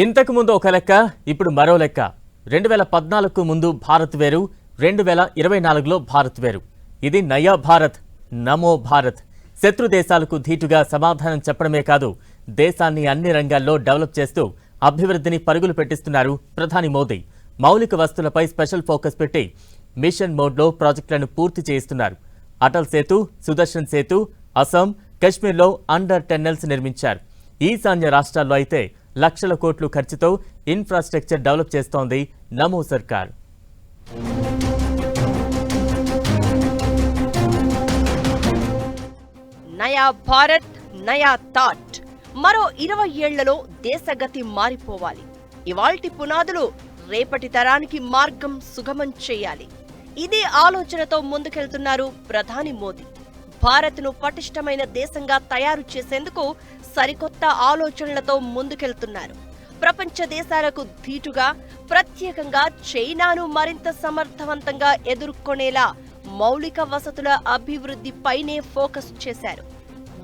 ఇంతకు ముందు ఒక లెక్క ఇప్పుడు మరో లెక్క. రెండు వేల పద్నాలుగుకు ముందు భారత్ వేరు రెండు వేల ఇరవై నాలుగులో భారత్ వేరు. ఇది నయా భారత్ నమో భారత్. శత్రు దేశాలకు ధీటుగా సమాధానం చెప్పడమే కాదు దేశాన్ని అన్ని రంగాల్లో డెవలప్ చేస్తూ అభివృద్ధిని పరుగులు పెట్టిస్తున్నారు ప్రధాని మోదీ. మౌలిక వస్తువులపై స్పెషల్ ఫోకస్ పెట్టి మిషన్ మోడ్లో ప్రాజెక్టులను పూర్తి చేయిస్తున్నారు. అటల్ సేతు సుదర్శన్ సేతు అస్సాం కశ్మీర్లో అండర్ టెన్నెల్స్ నిర్మించారు. ఈశాన్య రాష్ట్రాల్లో అయితే లక్షల కోట్లు ఖర్చుతో ఇన్ఫ్రాస్ట్రక్చర్ డెవలప్ చేస్తోంది నమో సర్కార్. నయా భారత్ నయా థాట్. మరో ఇరవై ఏళ్ళలో దేశగతి మారిపోవాలి. ఇవాల్టి పునాదులు రేపటి తరానికి మార్గం సుగమం చేయాలి. ఇదే ఆలోచనతో ముందుకెళ్తున్నారు ప్రధాని మోదీ. భారత్ను పటిష్టమైన దేశంగా తయారు చేసేందుకు సరికొత్త ఆలోచనలతో ముందుకెళ్తున్నారు. ప్రపంచ దేశాలకు ధీటుగా ప్రత్యేకంగా చైనాను మరింత సమర్థవంతంగా ఎదుర్కొనేలా మౌలిక వసతుల అభివృద్ధిపైనే ఫోకస్ చేశారు.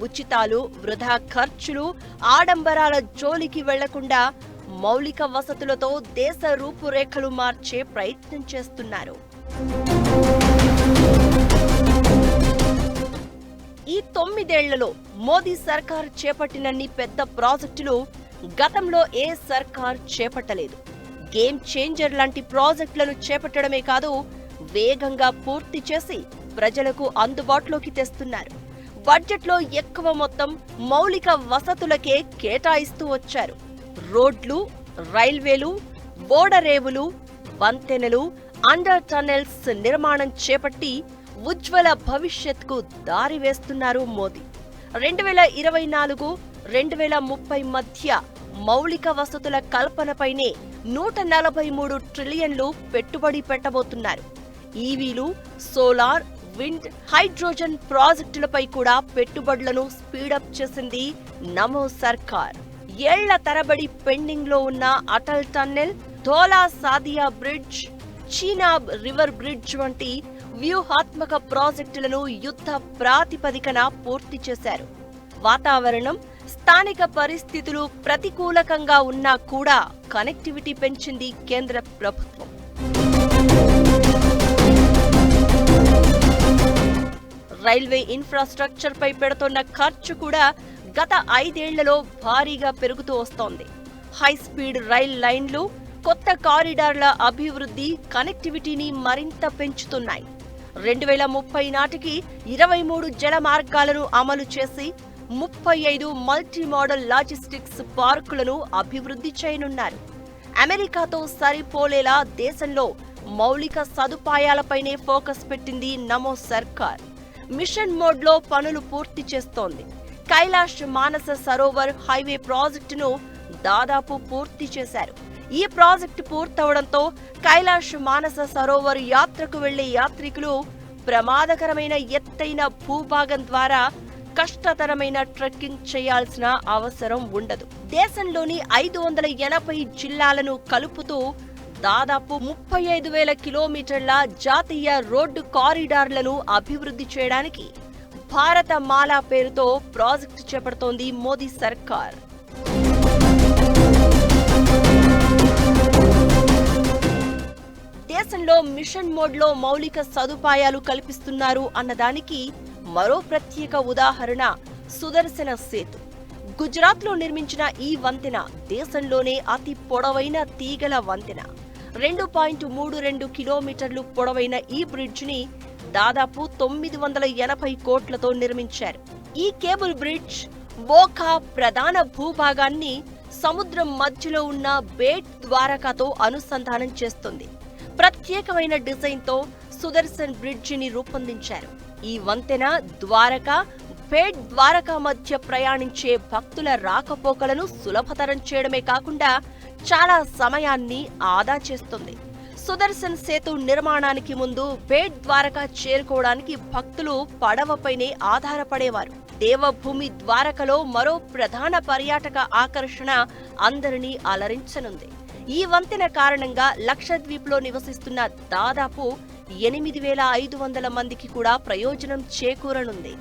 ఉచితాలు వృధా ఖర్చులు ఆడంబరాల జోలికి వెళ్ళకుండా మౌలిక వసతులతో దేశ రూపురేఖలు మార్చే ప్రయత్నం చేస్తున్నారు. ఈ తొమ్మిదేళ్ళలో మోదీ సర్కార్ చేపట్టినన్ని పెద్ద ప్రాజెక్టులు గతంలో ఏ సర్కార్ చేపట్టలేదు. గేమ్ చేంజర్ లాంటి ప్రాజెక్టులను చేపట్టడమే కాదు వేగంగా పూర్తి చేసి ప్రజలకు అందుబాటులోకి తెస్తున్నారు. బడ్జెట్లో ఎక్కువ మొత్తం మౌలిక వసతులకే కేటాయిస్తూ వచ్చారు. రోడ్లు రైల్వేలు ఓడరేవులు వంతెనలు అండర్ టనెల్స్ నిర్మాణం చేపట్టి ఉజ్వల భవిష్యత్కు దారి వేస్తున్నారు మోదీ. రెండు వేల ఇరవై నాలుగు రెండు వేల ముప్పై మధ్య మౌలిక వసతుల కల్పనపైనే నూట నలభై మూడు ట్రిలియన్లు పెట్టుబడి పెట్టబోతున్నారు. ఈవీలు సోలార్ విండ్ హైడ్రోజన్ ప్రాజెక్టులపై కూడా పెట్టుబడులను స్పీడప్ చేసింది నమో సర్కార్. ఏళ్ళ తరబడి పెండింగ్లో ఉన్న Atal tunnel Dhola Sadiya bridge Chenab river bridge వంటి వ్యూహాత్మక ప్రాజెక్టులను యుద్ధ ప్రాతిపదికన పూర్తి చేశారు. వాతావరణం స్థానిక పరిస్థితులు ప్రతికూలకంగా ఉన్నా కూడా కనెక్టివిటీ పెంచింది కేంద్ర ప్రభుత్వం. రైల్వే ఇన్ఫ్రాస్ట్రక్చర్ పై పెడుతున్న ఖర్చు కూడా గత ఐదేళ్ళలో భారీగా పెరుగుతూ వస్తోంది. హై స్పీడ్ రైల్ లైన్లు కొత్త కారిడార్ల అభివృద్ధి కనెక్టివిటీని మరింత పెంచుతున్నాయి. రెండు వేల ముప్పై నాటికి ఇరవై మూడు జల మార్గాలను అమలు చేసి ముప్పై ఐదు మల్టీ మోడల్ లాజిస్టిక్స్ పార్కులను అభివృద్ధి చేయనున్నారు. అమెరికాతో సరిపోలేలా దేశంలో మౌలిక సదుపాయాలపైనే ఫోకస్ పెట్టింది నమో సర్కార్. మిషన్ మోడ్లో పనులు పూర్తి చేస్తోంది. కైలాష్ మానస సరోవర్ హైవే ప్రాజెక్టును దాదాపు పూర్తి చేశారు. ఈ ప్రాజెక్టు పూర్తవడంతో కైలాష్ మానస సరోవర్ యాత్రకు వెళ్ళే యాత్రికులు ప్రమాదకరమైన ఎత్తైన భూభాగం ద్వారా కష్టతరమైన ట్రెక్కింగ్ చేయాల్సిన అవసరం ఉండదు. దేశంలోని ఐదు వందల ఎనభై జిల్లాలను కలుపుతూ దాదాపు ముప్పై ఐదు వేల కిలోమీటర్ల జాతీయ రోడ్డు కారిడార్లను అభివృద్ధి చేయడానికి భారత మాలా పేరుతో ప్రాజెక్టు చేపడుతోంది మోదీ సర్కార్. దేశంలో మిషన్ మోడ్లో మౌలిక సదుపాయాలు కల్పిస్తున్నారు అన్నదానికి మరో ప్రత్యేక ఉదాహరణ సుదర్శన సేతు. గుజరాత్లో నిర్మించిన ఈ వంతెన దేశంలోనే అతి పొడవైన తీగల వంతెన. రెండు పాయింట్ మూడు రెండు కిలోమీటర్లు పొడవైన ఈ బ్రిడ్జిని దాదాపు తొమ్మిది వందల ఎనభై కోట్లతో నిర్మించారు. ఈ కేబుల్ బ్రిడ్జ్ ఓఖా ప్రధాన భూభాగాన్ని సముద్రం మధ్యలో ఉన్న బేట్ ద్వారకాతో అనుసంధానం చేస్తుంది. ప్రత్యేకమైన డిజైన్తో సుదర్శన్ బ్రిడ్జిని రూపొందించారు. ఈ వంతెన ద్వారక పేట్ ద్వారకా మధ్య ప్రయాణించే భక్తుల రాకపోకలను సులభతరం చేయడమే కాకుండా చాలా సమయాన్ని ఆదా చేస్తుంది. సుదర్శన్ సేతు నిర్మాణానికి ముందు బేట్ ద్వారకా చేరుకోవడానికి భక్తులు పడవపైనే ఆధారపడేవారు. దేవభూమి ద్వారకలో మరో ప్రధాన పర్యాటక ఆకర్షణ అందరినీ అలరించనుంది. ఈ వంతెన కారణంగా లక్షద్వీప్లో నివసిస్తున్న దాదాపు ఎనిమిది వేల ఐదు వందల మందికి కూడా ప్రయోజనం చేకూరనుంది.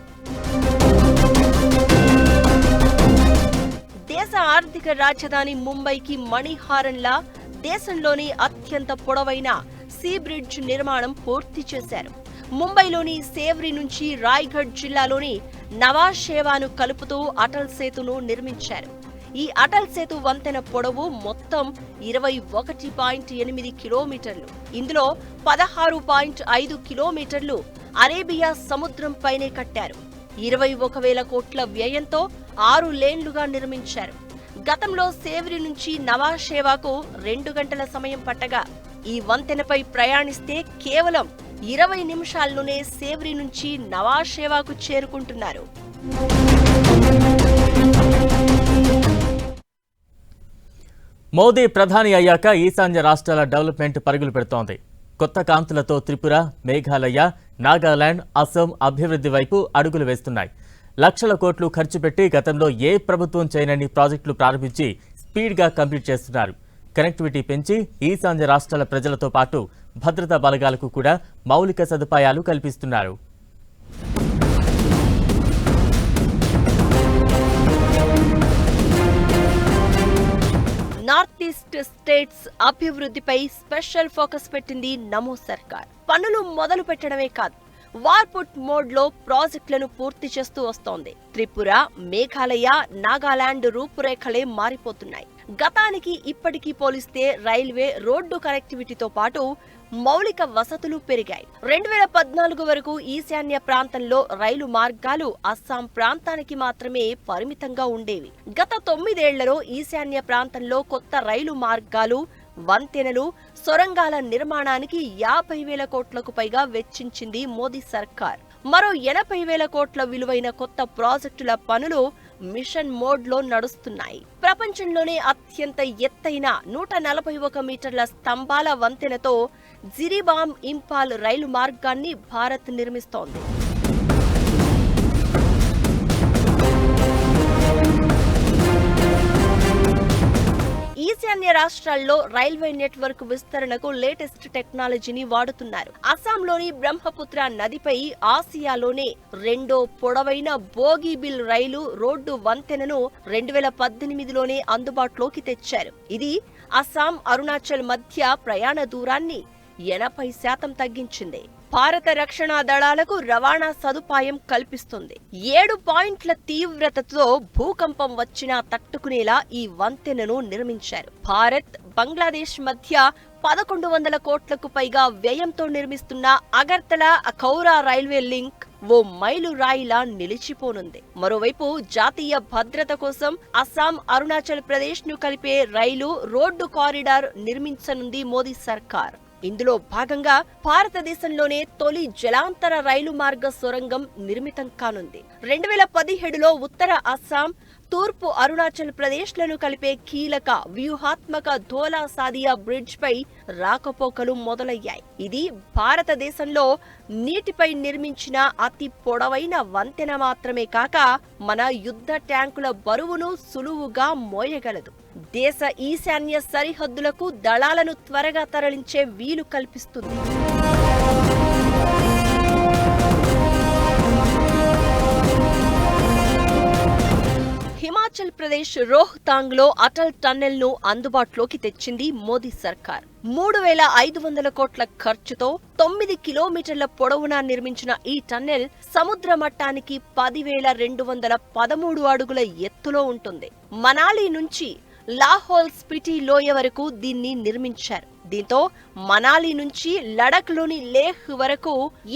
దేశ ఆర్థిక రాజధాని ముంబైకి మణిహారంలా దేశంలోని అత్యంత పొడవైన సీ బ్రిడ్జ్ నిర్మాణం పూర్తి చేశారు. ముంబైలోని సేవ్రి నుంచి రాయ్గఢ్ జిల్లాలోని నవాజ్ షేవాను కలుపుతూ అటల్ సేతును నిర్మించారు. ఈ అటల్ సేతు వంతెన పొడవు మొత్తం ఇరవై ఒకటి పాయింట్ ఎనిమిది కిలోమీటర్లు. ఇందులో పదహారు పాయింట్ ఐదు కిలోమీటర్లు అరేబియా సముద్రం పైనే కట్టారు. ఇరవై ఒక వేల కోట్ల వ్యయంతో ఆరు లేన్లుగా నిర్మించారు. గతంలో సేవరి నుంచి నవాషేవాకు రెండు గంటల సమయం పట్టగా ఈ వంతెనపై ప్రయాణిస్తే కేవలం ఇరవై నిమిషాల్లోనే సేవరి నుంచి నవాషేవాకు చేరుకుంటున్నారు. మోదీ ప్రధాని అయ్యాక ఈశాన్య రాష్ట్రాల డెవలప్మెంట్ పరుగులు పెడుతోంది. కొత్త కాంతులతో త్రిపుర మేఘాలయ నాగాలాండ్ అస్సాం అభివృద్ధి వైపు అడుగులు వేస్తున్నాయి. లక్షల కోట్లు ఖర్చు పెట్టి గతంలో ఏ ప్రభుత్వం చేయనని ప్రాజెక్టులు ప్రారంభించి స్పీడ్గా కంప్లీట్ చేస్తున్నారు. కనెక్టివిటీ పెంచి ఈశాన్య రాష్ట్రాల ప్రజలతో పాటు భద్రతా బలగాలకు కూడా మౌలిక సదుపాయాలు కల్పిస్తున్నారు. నార్త్ ఈస్ట్ స్టేట్స్ అభివృద్ధిపై స్పెషల్ ఫోకస్ పెట్టింది నమో సర్కార్. పనులు మొదలు పెట్టడమే కాదు వార్పుట్ మోడ్లో ప్రాజెక్టులను పూర్తి చేస్తూ వస్తోంది. త్రిపుర మేఘాలయ నాగాలాండ్ రూపురేఖలే మారిపోతున్నాయి. గతానికి ఇప్పటికీ పోలిస్తే రైల్వే రోడ్డు కనెక్టివిటీతో పాటు మౌలిక వసతులు పెరిగాయి. రెండు వేల పద్నాలుగు వరకు ఈశాన్య ప్రాంతంలో రైలు మార్గాలు అస్సాం ప్రాంతానికి మాత్రమే పరిమితంగా ఉండేవి. గత తొమ్మిదేళ్ళలో ఈశాన్య ప్రాంతంలో కొత్త రైలు మార్గాలు వంతెనలు సొరంగాల నిర్మాణానికి యాభై వేల కోట్లకు పైగా వెచ్చించింది మోదీ సర్కార్. మరో ఎనభై వేల కోట్ల విలువైన కొత్త ప్రాజెక్టుల పనులు మిషన్ మోడ్లో నడుస్తున్నాయి. ప్రపంచంలోనే అత్యంత ఎత్తైన నూట నలభై ఒక మీటర్ల స్తంభాల వంతెనతో జిరిబామ్ ఇంపాల్ రైలు మార్గాన్ని భారత్ నిర్మిస్తోంది. ఈశాన్య రాష్ట్రాల్లో రైల్వే నెట్వర్క్ విస్తరణకు లేటెస్ట్ టెక్నాలజీని వాడుతున్నారు. అస్సాంలోని బ్రహ్మపుత్ర నదిపై ఆసియాలోనే రెండో పొడవైన బోగీబిల్ రైలు రోడ్డు వంతెనను రెండు వేల పద్దెనిమిదిలోనే అందుబాటులోకి తెచ్చారు. ఇది అస్సాం అరుణాచల్ మధ్య ప్రయాణ దూరాన్ని ఎనభై శాతం తగ్గించింది. భారత రక్షణ దళాలకు రవాణా సదుపాయం కల్పిస్తుంది. ఏడు పాయింట్ల తీవ్రతతో భూకంపం వచ్చినా తట్టుకునేలా ఈ వంతెనను నిర్మించారు. భారత్ బంగ్లాదేశ్ మధ్య పదకొండు వందల కోట్లకు పైగా వ్యయంతో నిర్మిస్తున్న అగర్తల అఖౌరా రైల్వే లింక్ ఓ మైలు రాయిలా నిలిచిపోనుంది. మరోవైపు జాతీయ భద్రత కోసం అస్సాం అరుణాచల్ ప్రదేశ్ను కలిపే రైలు రోడ్డు కారిడార్ నిర్మించనుంది మోదీ సర్కార్. ఇందులో భాగంగా భారతదేశంలోనే తొలి జలాంతర రైలు మార్గ సొరంగం నిర్మితం కానుంది. రెండు వేల పదిహేడులో ఉత్తర అస్సాం తూర్పు అరుణాచల్ ప్రదేశ్లను కలిపే కీలక వ్యూహాత్మక ధోలా సాదియా బ్రిడ్జ్ పై రాకపోకలు మొదలయ్యాయి. ఇది భారతదేశంలో నీటిపై నిర్మించిన అతి పొడవైన వంతెన మాత్రమే కాక మన యుద్ధ ట్యాంకుల బరువును సులువుగా మోయగలదు. దేశ ఈశాన్య సరిహద్దులకు దళాలను త్వరగా తరలించే వీలు కల్పిస్తుంది. హిమాచల్ ప్రదేశ్ రోహ్తాంగ్లో అటల్ టన్నెల్ను అందుబాటులోకి తెచ్చింది మోదీ సర్కార్. మూడు వేల ఐదు వందల కోట్ల ఖర్చుతో తొమ్మిది కిలోమీటర్ల పొడవునా నిర్మించిన ఈ టన్నెల్ సముద్ర మట్టానికి పదివేల రెండు వందల పదమూడు అడుగుల ఎత్తులో ఉంటుంది. మనాలి నుంచి లాహోల్ స్పిటి లోయ వరకు దీన్ని నిర్మించారు. దీంతో మనాలి నుంచి లడఖ్లోని లేహ్ వరకు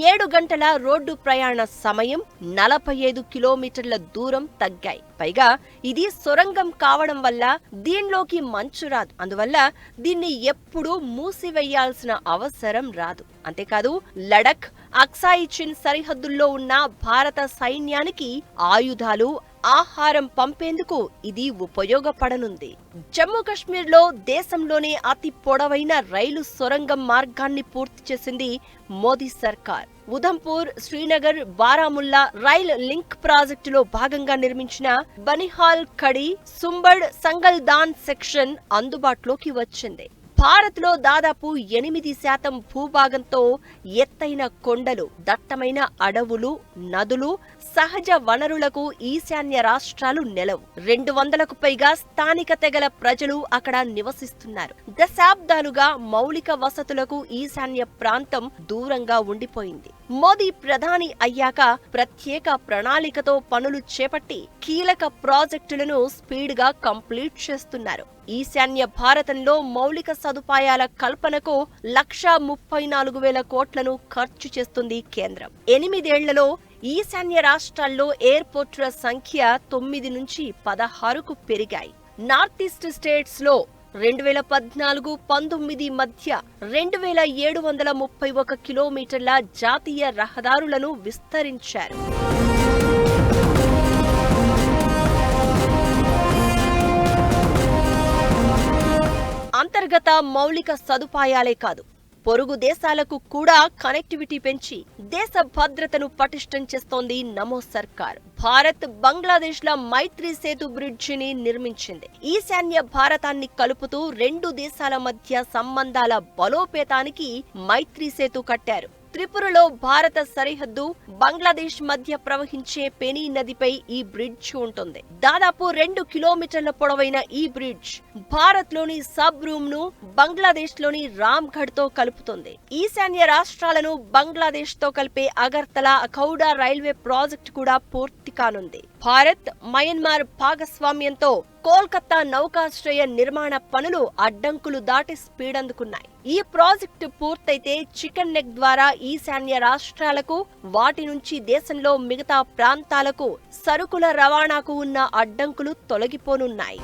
ఏడు గంటల రోడ్డు ప్రయాణ సమయం నలభై ఐదు కిలోమీటర్ల దూరం తగ్గాయి. పైగా ఇది సొరంగం కావడం వల్ల దీనిలోకి మంచు రాదు. అందువల్ల దీన్ని ఎప్పుడూ మూసివేయాల్సిన అవసరం రాదు. అంతేకాదు లడఖ్ అక్సాయి చిన్ సరిహద్దుల్లో ఉన్న భారత సైన్యానికి ఆయుధాలు ఆహారం పంపేందుకు ఇది ఉపయోగపడనుంది. జమ్మూ కాశ్మీర్లో దేశంలోనే అతి పొడవైన రైలు సొరంగం మార్గాన్ని పూర్తి చేసింది మోదీ సర్కార్. ఉధంపూర్ శ్రీనగర్ బారాముల్లా రైల్ లింక్ ప్రాజెక్టులో భాగంగా నిర్మించిన బనిహాల్ కడి సుంబడ్ సంగల్దాన్ సెక్షన్ అందుబాటులోకి వచ్చింది. భారత్లో దాదాపు ఎనిమిది శాతం భూభాగంతో ఎత్తైన కొండలు దట్టమైన అడవులు నదులు సహజ వనరులకు ఈశాన్య రాష్ట్రాలు నెలవు. రెండు వందలకు పైగా స్థానిక తెగల ప్రజలు అక్కడ నివసిస్తున్నారు. దశాబ్దాలుగా మౌలిక వసతులకు ఈశాన్య ప్రాంతం దూరంగా ఉండిపోయింది. మోదీ ప్రధాని అయ్యాక ప్రత్యేక ప్రణాళికతో పనులు చేపట్టి కీలక ప్రాజెక్టులను స్పీడ్గా కంప్లీట్ చేస్తున్నారు. ఈశాన్య భారతంలో మౌలిక సదుపాయాల కల్పనకు లక్షా ముప్పై నాలుగు వేల కోట్లను ఖర్చు చేస్తుంది కేంద్రం. ఎనిమిదేళ్ళలో ఈశాన్య రాష్ట్రాల్లో ఎయిర్పోర్టుల సంఖ్య తొమ్మిది నుంచి పదహారుకు పెరిగాయి. నార్త్ ఈస్ట్ స్టేట్స్లో రెండు వేల పద్నాలుగు పంతొమ్మిది మధ్య రెండు వేల ఏడు వందల ముప్పై ఒక కిలోమీటర్ల జాతీయ రహదారులను విస్తరించారు. అంతర్గత మౌలిక సదుపాయాలే కాదు పొరుగు దేశాలకు కూడా కనెక్టివిటీ పెంచి దేశ భద్రతను పటిష్టం చేస్తోంది నమో సర్కార్. భారత్ బంగ్లాదేశ్ ల మైత్రి సేతు బ్రిడ్జిని నిర్మించింది. ఈశాన్య భారతాన్ని కలుపుతూ రెండు దేశాల మధ్య సంబంధాల బలోపేతానికి మైత్రి సేతు కట్టారు. త్రిపురలో భారత సరిహద్దు బంగ్లాదేశ్ మధ్య ప్రవహించే పెనీ నదిపై ఈ బ్రిడ్జ్ ఉంటుంది. దాదాపు రెండు కిలోమీటర్ల పొడవైన ఈ బ్రిడ్జ్ భారత్లోని సబ్ రూమ్ను బంగ్లాదేశ్లోని రామ్గఢ్తో కలుపుతుంది. ఈశాన్య రాష్ట్రాలను బంగ్లాదేశ్తో కలిపే అగర్తల అఖౌడా రైల్వే ప్రాజెక్ట్ కూడా పూర్తి కానుంది. భారత్ మయన్మార్ భాగస్వామ్యంతో కోల్కతా నౌకాశ్రయ నిర్మాణ పనులు అడ్డంకులు దాటి స్పీడ్ అందుకున్నాయి ఈ ప్రాజెక్టు పూర్తయితే చికెన్ నెక్ ద్వారా ఈశాన్య రాష్ట్రాలకు వాటి నుంచి దేశంలో మిగతా ప్రాంతాలకు సరుకుల రవాణాకు ఉన్న అడ్డంకులు తొలగిపోనున్నాయి.